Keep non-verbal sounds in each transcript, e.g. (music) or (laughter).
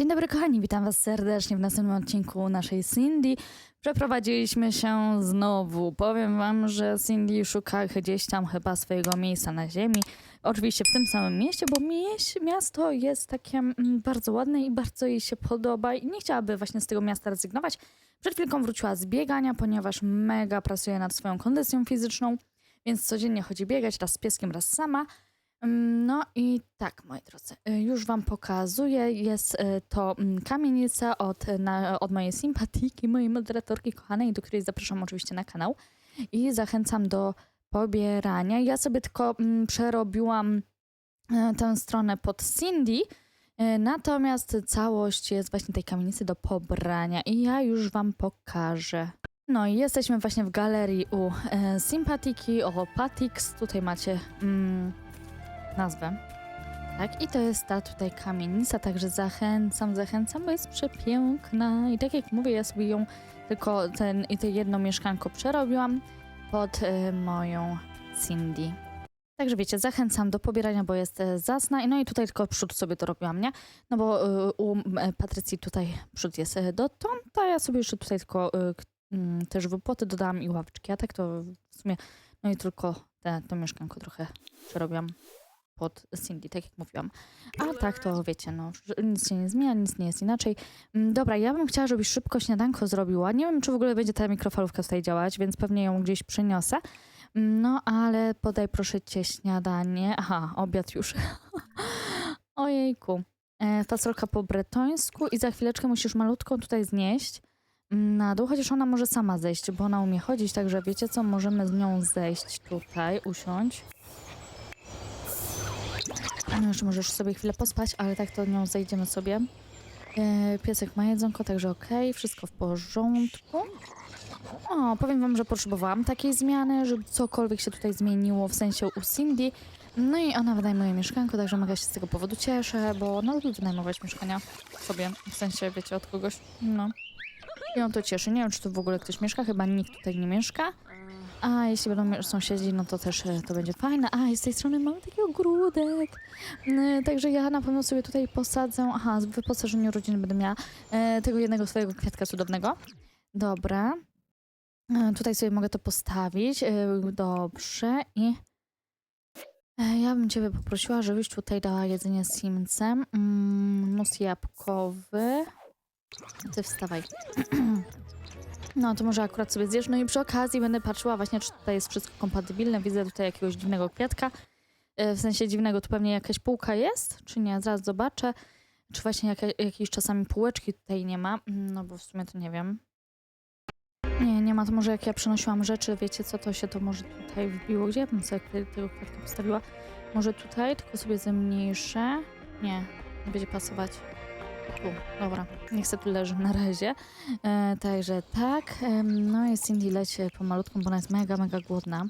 Dzień dobry kochani, witam was serdecznie w następnym odcinku naszej Cindy. Przeprowadziliśmy się znowu. Powiem wam, że Cindy szuka gdzieś tam chyba swojego miejsca na ziemi. Oczywiście w tym samym mieście, bo miasto jest takie mm, bardzo ładne i bardzo jej się podoba i nie chciałaby właśnie z tego miasta rezygnować. Przed chwilką wróciła z biegania, ponieważ mega pracuje nad swoją kondycją fizyczną, więc codziennie chodzi biegać, raz z pieskiem, raz sama. Mm, No i tak, moi drodzy, y, już wam pokazuję. Jest y, to mm, kamienica od, na, od mojej sympatiki, mojej moderatorki kochanej, do której zapraszam oczywiście na kanał. I zachęcam do pobierania. Ja sobie tylko mm, przerobiłam y, tę stronę pod Cindy, y, natomiast całość jest właśnie tej kamienicy do pobrania i ja już wam pokażę. No i jesteśmy właśnie w galerii u e, Sympatiki, o Patix. Tutaj macie mm, nazwę. Tak, i to jest ta tutaj kamienica, także zachęcam, zachęcam, bo jest przepiękna. I tak jak mówię, ja sobie ją tylko ten i to jedno mieszkanko przerobiłam pod e, moją Cindy. Także wiecie, zachęcam do pobierania, bo jest e, zacna. No i tutaj tylko przód sobie to robiłam, nie? No bo e, u Patrycji tutaj przód jest dotąd, a ja sobie jeszcze tutaj tylko k- mm, też wypłoty dodałam i ławeczki. A tak to w sumie, no i tylko te, to mieszkanko trochę przerobiłam pod Cindy, tak jak mówiłam. A tak to wiecie, no, nic się nie zmienia, nic nie jest inaczej. Mm, Dobra, ja bym chciała, żebyś szybko śniadanko zrobiła. Nie wiem, czy w ogóle będzie ta mikrofalówka tutaj działać, więc pewnie ją gdzieś przyniosę. Mm, No, ale podaj proszę cię śniadanie. Aha, obiad już. (laughs) Ojejku. E, fasolka po bretońsku i za chwileczkę musisz malutką tutaj znieść mm, na dół, chociaż ona może sama zejść, bo ona umie chodzić, także wiecie co, możemy z nią zejść tutaj, usiąść. No już możesz sobie chwilę pospać, ale tak to nią zejdziemy sobie. E, piesek ma jedzonko, także okej, wszystko w porządku. O, powiem wam, że potrzebowałam takiej zmiany, żeby cokolwiek się tutaj zmieniło, w sensie u Cindy. No i ona wynajmuje mieszkanko, także mega się z tego powodu cieszę, bo ona lubi wynajmować mieszkania sobie, w sensie, wiecie, od kogoś, no. I ją to cieszy. Nie wiem, czy tu w ogóle ktoś mieszka, chyba nikt tutaj nie mieszka. A jeśli będą sąsiedzi, no to też e, to będzie fajne. A i z tej strony mamy taki ogródek. Także ja na pewno sobie tutaj posadzę. Aha, w wyposażeniu rodziny będę miała e, tego jednego swojego kwiatka cudownego. Dobra. E, Tutaj sobie mogę to postawić. Dobrze. I ja bym Ciebie poprosiła, żebyś tutaj dała jedzenie Simcem. Mm, mus jabłkowy. Ty wstawaj. (clears throat) No, to może akurat sobie zjesz. No i przy okazji będę patrzyła właśnie, czy tutaj jest wszystko kompatybilne. Widzę tutaj jakiegoś dziwnego kwiatka. E, W sensie dziwnego, to pewnie jakaś półka jest, czy nie? Zaraz zobaczę. Czy właśnie jaka, jakieś czasami półeczki tutaj nie ma? Mm, No bo w sumie to nie wiem. Nie, nie ma. To może jak ja przenosiłam rzeczy, wiecie co, to się to może tutaj wbiło. Gdzie ja bym sobie te- tego kwiatka postawiła? Może tutaj, tylko sobie zmniejszę. Nie, nie będzie pasować. Tu, dobra, se tu leży na razie. E, także tak, em, no i Cindy leci pomalutką, bo ona jest mega, mega głodna.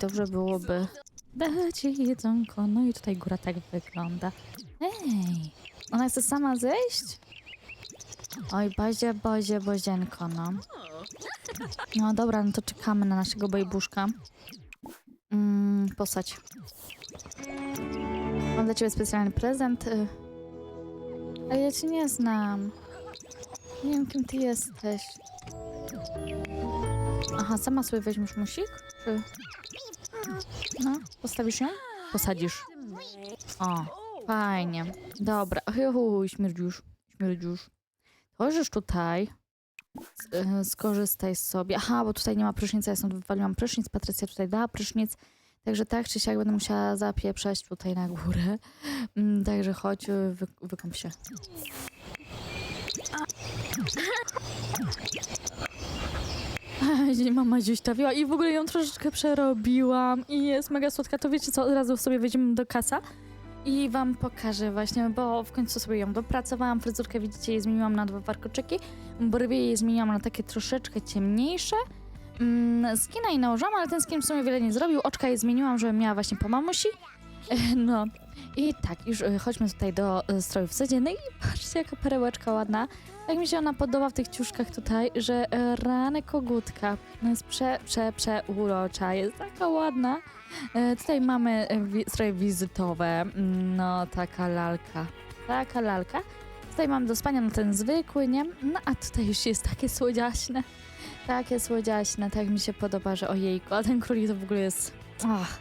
Dobrze byłoby dać jej jedzonko. No i tutaj góra tak wygląda. Ej, ona chce sama zejść? Oj, Bozie, Bozie, Bozienko, no. No dobra, no to czekamy na naszego bejbuszka. Mm, posadź. Mam dla ciebie specjalny prezent. Ale ja cię nie znam. Nie wiem, kim ty jesteś. Aha, sama sobie weźmiesz musik? Czy... No, postawisz ją? Posadzisz. O, fajnie. Dobra. Oj, śmierdziusz. Śmierdziusz. Leżysz tutaj. E, Skorzystaj sobie. Aha, bo tutaj nie ma prysznica, ja stąd wywaliłam prysznic. Patrycja tutaj dała prysznic. Także tak czy siak będę musiała zapieprzać tutaj na górę. Mm, Także chodź, y, wy, wykąp się. Mama gdzieś trafiła i w ogóle ją troszeczkę przerobiłam i jest mega słodka. To wiecie co, od razu sobie wejdziemy do kasa i wam pokażę właśnie, bo w końcu sobie ją dopracowałam. Fryzurkę widzicie, jej zmieniłam na dwa warkoczyki. Brwi jej zmieniłam na takie troszeczkę ciemniejsze. Mm, skina jej nałożyłam, ale ten skin w sumie wiele nie zrobił. Oczka jej zmieniłam, żeby miała właśnie po mamusi. (laughs) No i tak, już e, chodźmy tutaj do e, strojów codziennych i (laughs) patrzcie jaka perełeczka ładna. Tak mi się ona podoba w tych ciuszkach tutaj, że e, rany kogutka jest prze, prze, prze urocza, jest taka ładna. Tutaj mamy stroje wizytowe, no taka lalka, taka lalka. Tutaj mam do spania no ten zwykły, nie? No a tutaj już jest takie słodziaśne. Takie słodziaśne, tak mi się podoba, że ojejku, a ten królik to w ogóle jest... Ach.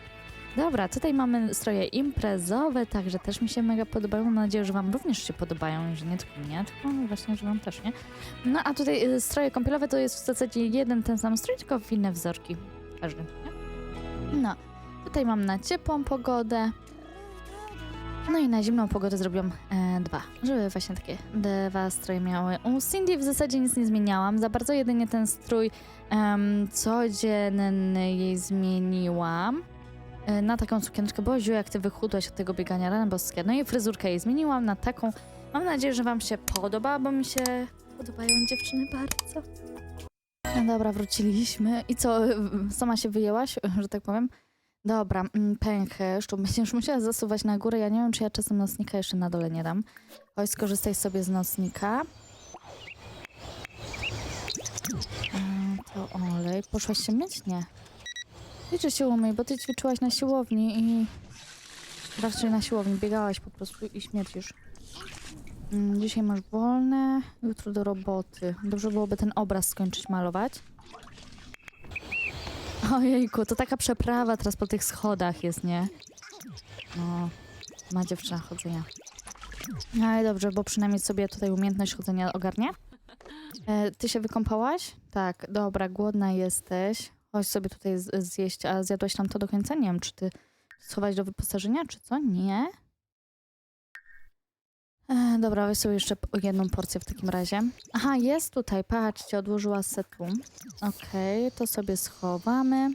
Dobra, tutaj mamy stroje imprezowe, także też mi się mega podobają. Mam nadzieję, że wam również się podobają, że nie tylko mnie, tylko właśnie, że wam też, nie? No a tutaj y, stroje kąpielowe to jest w zasadzie jeden ten sam strój, tylko inne wzorki. Każdy, nie? No, tutaj mam na ciepłą pogodę. No i na zimną pogodę zrobiłam e, dwa, żeby właśnie takie dwa stroje miały. U Cindy w zasadzie nic nie zmieniałam, za bardzo jedynie ten strój em, codzienny jej zmieniłam e, na taką sukieneczkę, bo Ziu, jak ty wychudłaś od tego biegania rana boskie. No i fryzurkę jej zmieniłam na taką. Mam nadzieję, że wam się podoba, bo mi się podobają dziewczyny bardzo. No dobra, wróciliśmy. I co, sama się wyjęłaś, że tak powiem? Dobra, mm, pęcherz, tu będziesz musiała zasuwać na górę. Ja nie wiem, czy ja czasem nocnika jeszcze na dole nie dam. Chodź, skorzystaj sobie z nocnika. To olej. Poszłaś się myć? Nie. Idź się umyj, bo ty ćwiczyłaś na siłowni i... Raczej na siłowni, biegałaś po prostu i śmiercisz. Mm, Dzisiaj masz wolne, jutro do roboty. Dobrze byłoby ten obraz skończyć malować. Ojejku, to taka przeprawa teraz po tych schodach jest, nie? No, ma dziewczyna chodzenia. No ale dobrze, bo przynajmniej sobie tutaj umiejętność chodzenia ogarnie. E, ty się wykąpałaś? Tak, dobra, głodna jesteś. Chodź sobie tutaj zjeść, a zjadłaś tam to do końca? Nie wiem, czy ty schować do wyposażenia, czy co? Nie? Dobra, weź sobie jeszcze jedną porcję w takim razie. Aha, jest tutaj, patrzcie, odłożyła se tu. Okej, to sobie schowamy.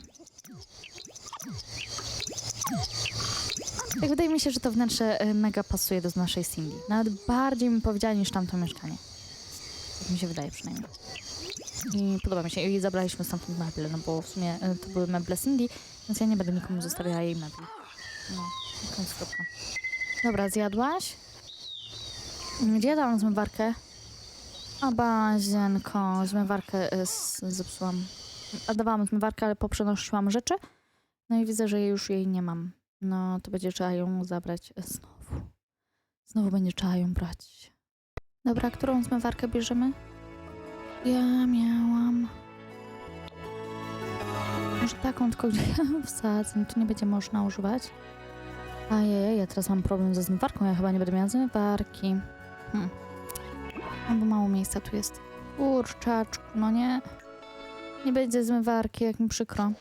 Tak wydaje mi się, że to wnętrze e, mega pasuje do naszej Cindy. Nawet bardziej mi powiedziała niż tamto mieszkanie. Tak mi się wydaje przynajmniej. I podoba mi się. I zabraliśmy stamtąd meble, no bo w sumie e, to były meble Cindy, więc ja nie będę nikomu zostawiała jej mebli. No, koniec kropka. Dobra, zjadłaś? Gdzie dałam zmywarkę? A bazienko, zmywarkę y, zepsułam. A dawałam zmywarkę, ale poprzenosiłam rzeczy. No i widzę, że już jej nie mam. No to będzie trzeba ją zabrać e, znowu. Znowu będzie trzeba ją brać. Dobra, którą zmywarkę bierzemy? Ja miałam. Może taką, tylko gdzie wsadzę, to nie będzie można używać. Ajej, ja teraz mam problem ze zmywarką, ja chyba nie będę miała zmywarki. Hmm. No bo mało miejsca tu jest. Kurczaczku, no nie. Nie będzie zmywarki, jak mi przykro.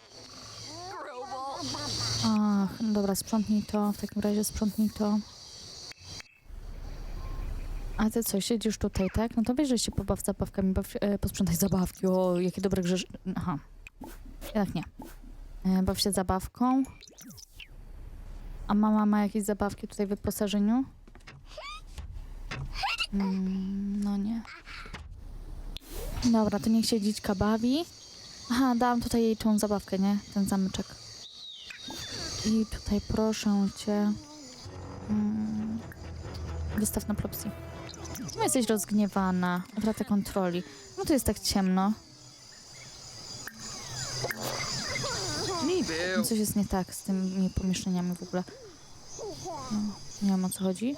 Ach, no dobra, sprzątnij to. W takim razie sprzątnij to. A ty co, siedzisz tutaj, tak? No to wiesz, że się pobaw zabawkami, baw, e, posprzątaj zabawki. O, jakie dobre grze... Aha. Jednak nie. E, baw się zabawką. A mama ma jakieś zabawki tutaj w wyposażeniu? Mm, no nie. Dobra, to niech się dzićka bawi. Aha, dałam tutaj jej tą zabawkę, nie? Ten zamyczek. I tutaj proszę cię. Mm, wystaw na propsy. No jesteś rozgniewana. Wraca kontroli. No to jest tak ciemno. Coś jest nie tak z tymi pomieszczeniami w ogóle. No, nie wiem o co chodzi.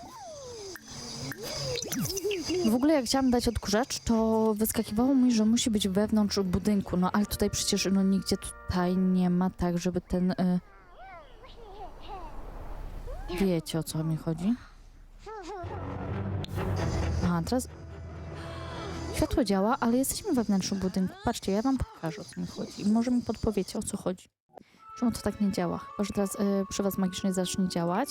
W ogóle jak chciałam dać odkurzacz, to wyskakiwało mi, że musi być wewnątrz budynku. No ale tutaj przecież no nigdzie tutaj nie ma tak, żeby ten... Y... Wiecie o co mi chodzi? Aha, teraz... Światło działa, ale jesteśmy we wnętrzu budynku. Patrzcie, ja wam pokażę o co mi chodzi. Może mi podpowiecie o co chodzi. Czemu to tak nie działa? Chyba, że teraz y, przy was magicznie zacznie działać.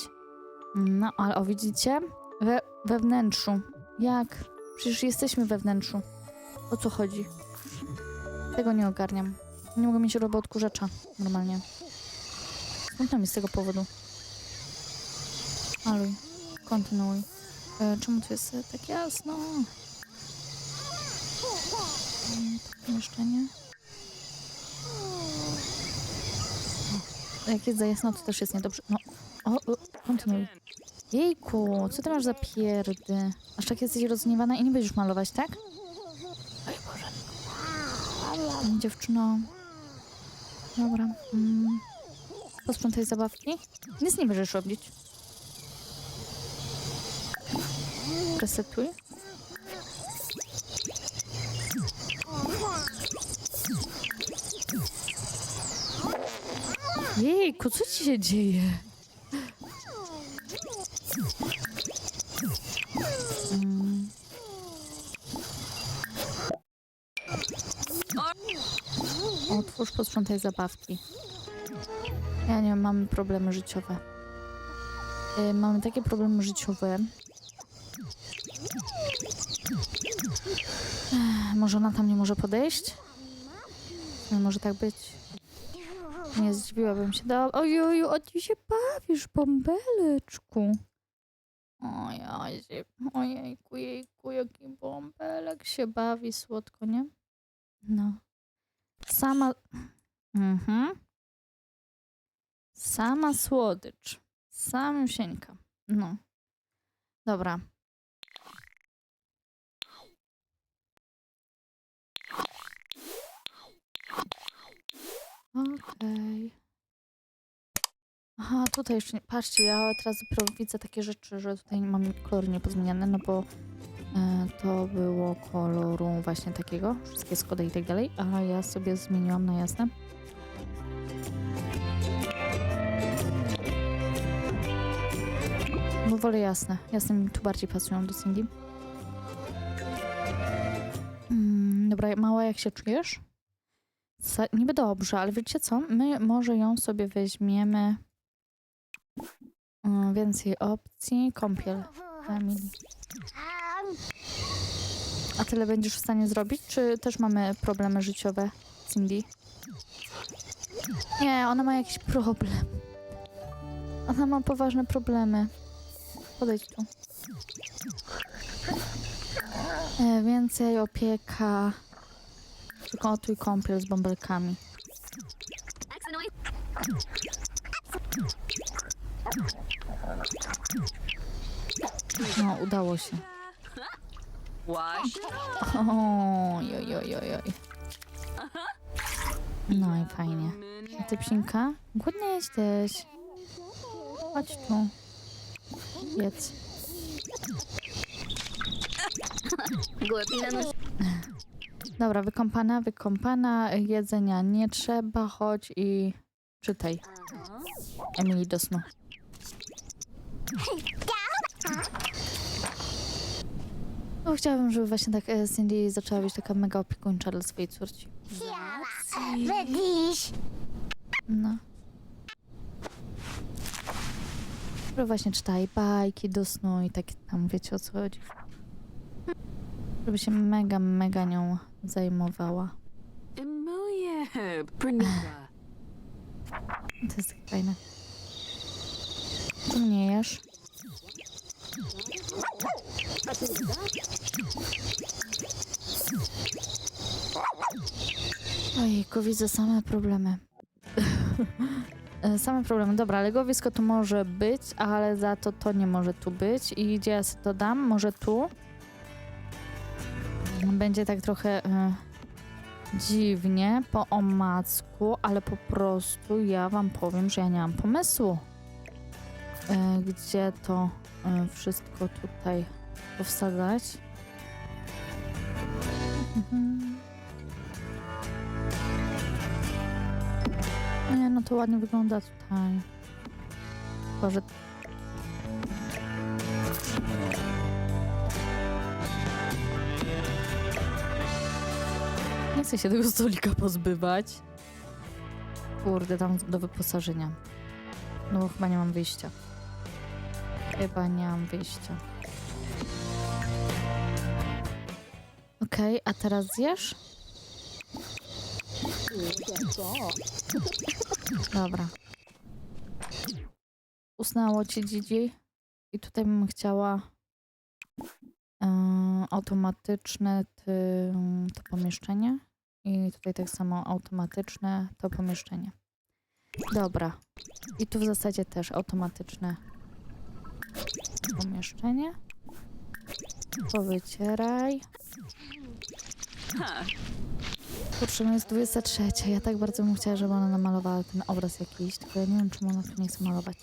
No, ale o widzicie? We, we wnętrzu. Jak? Przecież jesteśmy we wnętrzu. O co chodzi? Tego nie ogarniam. Nie mogę mieć robo odkurzacza normalnie. Smutno mi z tego powodu. Aluj, kontynuuj. E, czemu tu jest e, tak jasno? Mm, To pomieszczenie. O, Jak jest za jasno, to też jest niedobrze. No, o, o kontynuuj. Jejku, co ty masz za pierdy? Aż tak jesteś rozgniewana i nie będziesz malować, tak? Oj Boże. Dziewczyno. Dobra. Mm. Posprzątaj zabawki. Nic nie będziesz robić. Resetuj. Jejku, co ci się dzieje? Otwórz, posprzątaj zabawki. Ja nie mamy problemy życiowe. Y, mamy takie problemy życiowe. Ech, może ona tam nie może podejść? Nie może tak być. Nie zdziwiłabym się. Do... Ojoju, o ty się bawisz, bąbeleczku. Ojej, ojejku, jejku, jaki bąbelek się bawi słodko, nie? No. Sama... Mhm. Sama słodycz. Samiusieńka. No. Dobra. Okej. Aha, tutaj jeszcze nie. Patrzcie, ja teraz dopiero widzę takie rzeczy, że tutaj mam kolory niepozmieniane, no bo to było koloru właśnie takiego, wszystkie skody i tak dalej, a ja sobie zmieniłam na jasne. Bo wolę jasne. Jasne mi tu bardziej pasują do Cindy. Mm, dobra, mała, jak się czujesz? Sa- niby dobrze, ale wiecie co? My może ją sobie weźmiemy. Mm, więcej opcji. Kąpiel. Emily. A tyle będziesz w stanie zrobić? Czy też mamy problemy życiowe, Cindy? Nie, ona ma jakiś problem. Ona ma poważne problemy. Podejdź tu. E, więcej opieka. Przygotuj kąpiel z bąbelkami. No, udało się. Wash. Oj, oj, oj, oj, oj. No i fajnie. A ty psinka? Głodny jesteś. Chodź tu. Jedz. Dobra, wykąpana, wykąpana. Jedzenia nie trzeba. Chodź i czytaj. Emily do snu. No, chciałabym, żeby właśnie tak e, Cindy zaczęła być taka mega opiekuńcza dla swojej córci. Wygiś. No. Że właśnie czytaj bajki do snu i tak tam wiecie o co chodzi. Żeby się mega, mega nią zajmowała. Bernita. To jest takie fajne. Tu mnie jesz. Ojejku, widzę same problemy. (laughs) E, same problemy. Dobra, legowisko tu może być, ale za to to nie może tu być. I gdzie ja sobie to dam? Może tu? Będzie tak trochę e, dziwnie, po omacku, ale po prostu ja wam powiem, że ja nie mam pomysłu. E, gdzie to e, wszystko tutaj powsadzać? (laughs) Mhm. No to ładnie wygląda tutaj. Tylko, że... Nie chcę się tego stolika pozbywać. Kurde, tam do wyposażenia. No bo chyba nie mam wyjścia. Chyba nie mam wyjścia. Okej, a teraz zjesz? Dobra. Usnęło ci Dzidzi i tutaj bym chciała e, automatyczne ty, to pomieszczenie i tutaj tak samo automatyczne to pomieszczenie. Dobra. I tu w zasadzie też automatyczne pomieszczenie. Powycieraj kurczę, no jest 23. Ja tak bardzo bym chciała, żeby ona namalowała ten obraz jakiś, tylko ja nie wiem, czemu ona to nie chce malować.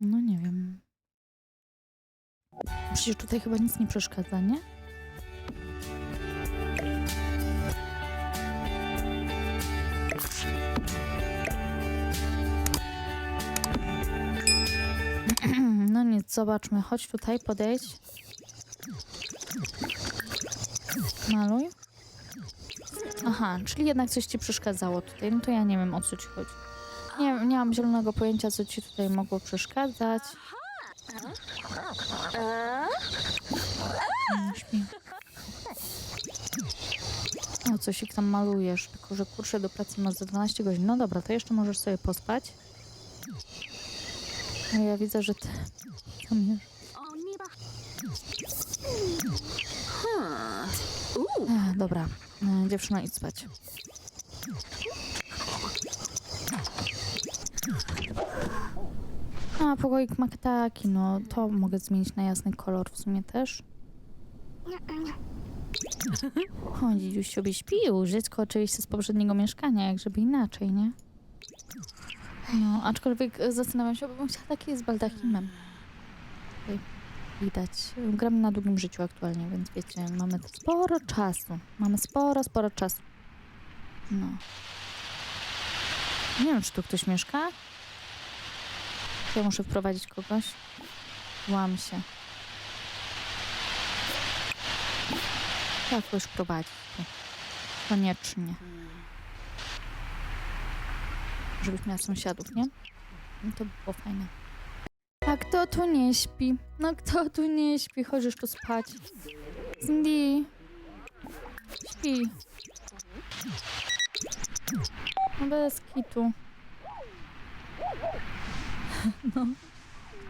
No nie wiem. Przecież tutaj chyba nic nie przeszkadza, nie? (clears throat) No nic, zobaczmy. Chodź tutaj, podejdź. Maluj. Aha, czyli jednak coś ci przeszkadzało tutaj. No to ja nie wiem, o co ci chodzi. Nie, nie mam zielonego pojęcia, co ci tutaj mogło przeszkadzać. Mm, Śpi. O, tam malujesz. Tylko, że kurczę, do pracy masz za 12 godzin. No dobra, to jeszcze możesz sobie pospać. Ja widzę, że ty. Ech, dobra, e, dziewczyna, idź spać. A, pokoik ma taki, no to mogę zmienić na jasny kolor w sumie też. O, dzidziuś sobie śpił. Dziecko oczywiście z poprzedniego mieszkania, jak żeby inaczej, nie? No, aczkolwiek zastanawiam się, bo bym chciała taki z baldachimem. Widać. Gramy na długim życiu aktualnie, więc wiecie, mamy sporo czasu. Mamy sporo, sporo czasu. No. Nie wiem, czy tu ktoś mieszka? Czy Ja muszę wprowadzić kogoś. Łam się. Tak, już prowadzić. tu. Koniecznie. Żebyś miała sąsiadów, nie? No to by było fajne. A kto tu nie śpi? No kto tu nie śpi? Chodzisz tu spać. Cindy. Śpi. No bez kitu. (laughs) No.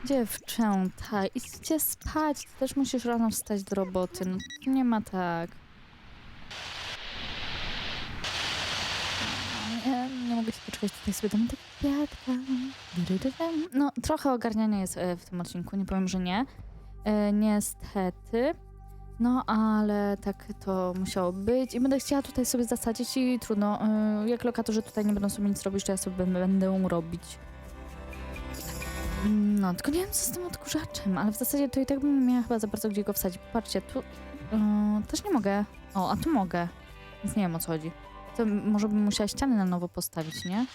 Dziewczęta, idźcie spać. Ty też musisz rano wstać do roboty. No nie ma tak. Nie, nie mogę się doczekać tutaj sobie kwiatka. No, trochę ogarniania jest e, w tym odcinku, nie powiem, że nie. E, niestety. No, ale tak to musiało być. I będę chciała tutaj sobie zasadzić i trudno. E, jak lokatorzy tutaj nie będą sobie nic robić, to ja sobie będę robić. No, tylko nie wiem, co z tym odkurzaczem, ale w zasadzie to i tak bym miała chyba za bardzo gdzie go wsadzić. Patrzcie, tu e, też nie mogę. O, a tu mogę. Więc nie wiem, o co chodzi. To może bym musiała ściany na nowo postawić, nie?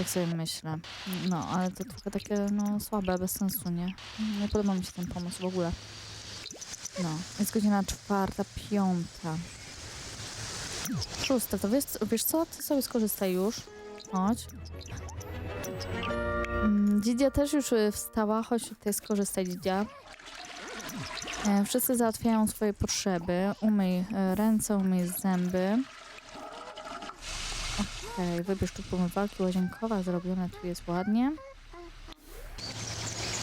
Tak sobie myślę. No, ale to trochę takie, no, słabe, bez sensu, nie? Nie podoba mi się ten pomysł w ogóle. No, jest godzina czwarta, piąta. Szósta, to wiesz, wiesz co? Ty sobie skorzystaj już. Chodź. Mm, Dzidzia też już y, wstała, chodź tutaj skorzystaj, Dzidzia. E, Wszyscy załatwiają swoje potrzeby. Umyj e, ręce, umyj zęby. Okej, wybierz tu pomywalki łazienkowa, zrobione tu jest ładnie.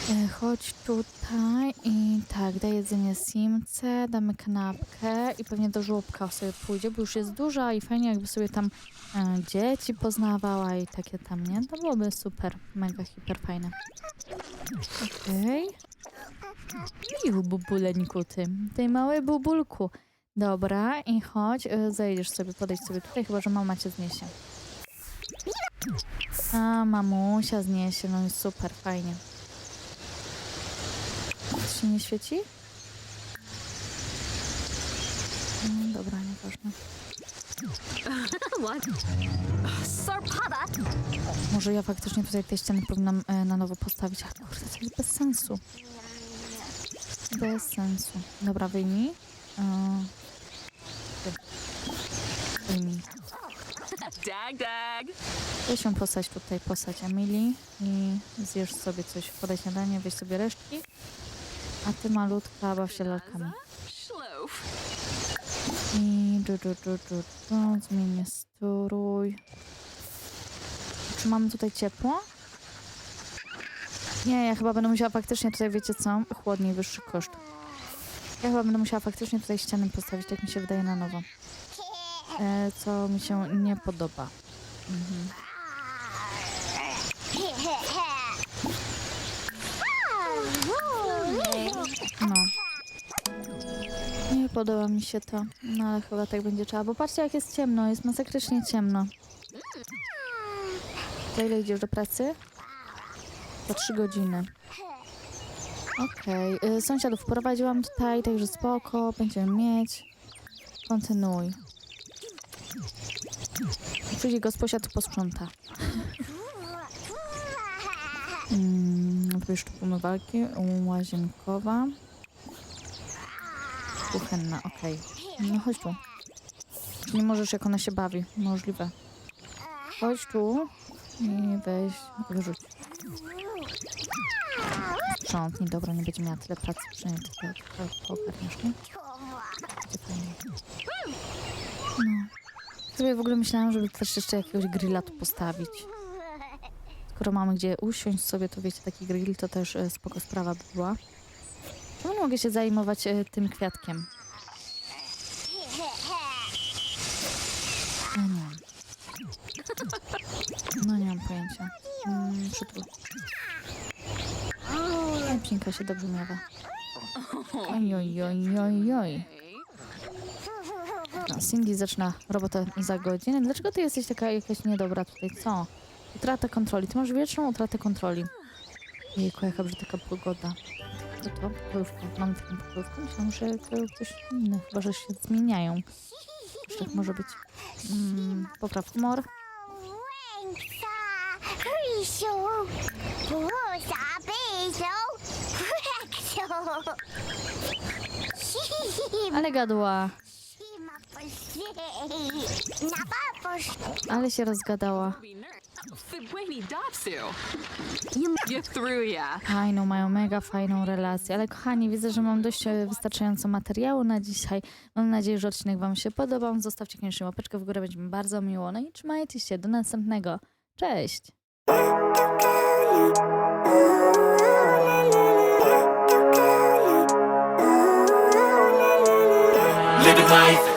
E, Chodź tutaj i tak, daj jedzenie Simce, damy kanapkę i pewnie do żłobka sobie pójdzie, bo już jest duża i fajnie jakby sobie tam e, dzieci poznawała i takie tam, nie? To byłoby super, mega, hiper fajne. Okej. Mił bubuleńku ty, ty mały bubulku. Dobra, i chodź, y, zejdziesz sobie, podejdź sobie tutaj, chyba że mama cię zniesie. A, mamusia zniesie, no i super, fajnie. To się nie świeci? Mm, dobra, nieważne. (laughs) Sarpada. Może ja faktycznie tutaj te ściany powinnam e, na nowo postawić. A kurde, to jest bez sensu. Bez sensu. Dobra, wyjmij. E. Wyjmij. Dag dag. Weź się postać tutaj, postać Emily i zjesz sobie coś, podaj śniadanie, weź sobie resztki. A ty malutka baw się lalkami. Schlof. I du, du, du, du, du, zmienię strój. Czy mamy tutaj ciepło? Nie, ja chyba będę musiała faktycznie tutaj, wiecie co? Chłodniej, wyższy koszt. Ja chyba będę musiała faktycznie tutaj ścianę postawić, tak mi się wydaje na nowo. E, co mi się nie podoba. Mhm. No. Nie podoba mi się to, no ale chyba tak będzie trzeba, bo patrzcie jak jest ciemno, jest masakrycznie ciemno. Za ile idziesz do pracy? Po trzy godziny. Okej, y, sąsiadów wprowadziłam tutaj, także spoko, będziemy mieć. Kontynuuj. Przyjdzie gosposia, tu posprząta. Mm, tu jeszcze umywalki, łazienkowa. Kuchenna, okej. No chodź tu. Nie możesz, jak ona się bawi. Możliwe. Chodź tu i weź, wyrzuć. Sprzątnij, dobra, nie będzie miała tyle pracy, przynajmniej tyle poogarniasz, nie? Będzie fajnie. No. Sobie w ogóle myślałam, żeby też jeszcze jakiegoś grilla tu postawić. Skoro mamy gdzie usiąść sobie, to wiecie, taki grill to też e, spoko sprawa by była. Czemu nie mogę się zajmować e, tym kwiatkiem? No nie wiem. No nie mam pojęcia. Mm, przytul. Pinka się dobrze miewa. Oj, oj, oj, oj, oj. Cindy zaczyna robotę za godzinę. Dlaczego ty jesteś taka jakaś niedobra tutaj? Co? Utrata kontroli. Ty masz wieczną utratę kontroli. Jejku, jaka brzydka pogoda. Co to? Pokojówka. Mamy taką pokojówkę? Myślałam, że to coś inne. Chyba, że się zmieniają. Czy tak może być? Mm, popraw humor. Ale gadła. Ale się rozgadała. Fajną, mają mega fajną relację. Ale kochani, widzę, że mam dość e, wystarczająco materiału na dzisiaj. Mam nadzieję, że odcinek Wam się podobał. Zostawcie koniecznie łapeczkę w górę, będzie mi bardzo miło. No i trzymajcie się, do następnego. Cześć! Living life